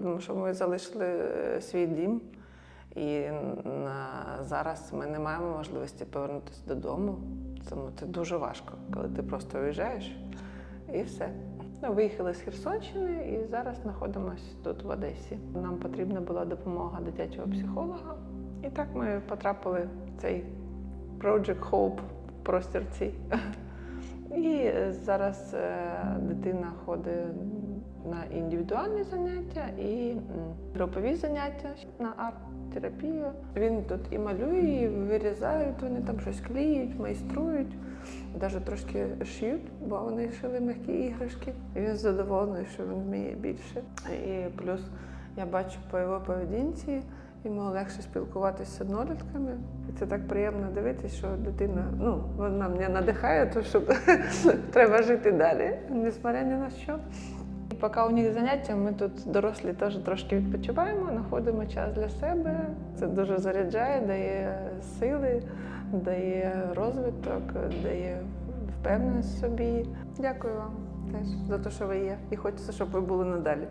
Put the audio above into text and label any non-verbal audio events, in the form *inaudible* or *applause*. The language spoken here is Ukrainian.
тому що ми залишили е, свій дім, і на зараз ми не маємо можливості повернутися додому. Тому це дуже важко, коли ти просто виїжджаєш і все. Ну, виїхали з Херсонщини і зараз знаходимося тут в Одесі. Нам потрібна була допомога дитячого психолога. І так ми потрапили в цей Project Hope простір цей. І е, зараз е, дитина ходить на індивідуальні заняття і групові заняття на арт-терапію. Він тут і малює, і вирізають, вони там щось клеють, майструють, навіть трошки шиють, бо вони шили м'які іграшки. І він задоволений, що він вміє більше. І плюс я бачу по його поведінці, йому легше спілкуватися з однолітками. І це так приємно дивитися, що дитина ну, вона мене надихає, то що *laughs* треба жити далі, несмотря ні на що. Поки у них заняття, ми тут дорослі теж трошки відпочиваємо, знаходимо час для себе. Це дуже заряджає, дає сили, дає розвиток, дає впевненість собі. Дякую вам теж за те, що ви є. І хочеться, щоб ви були надалі.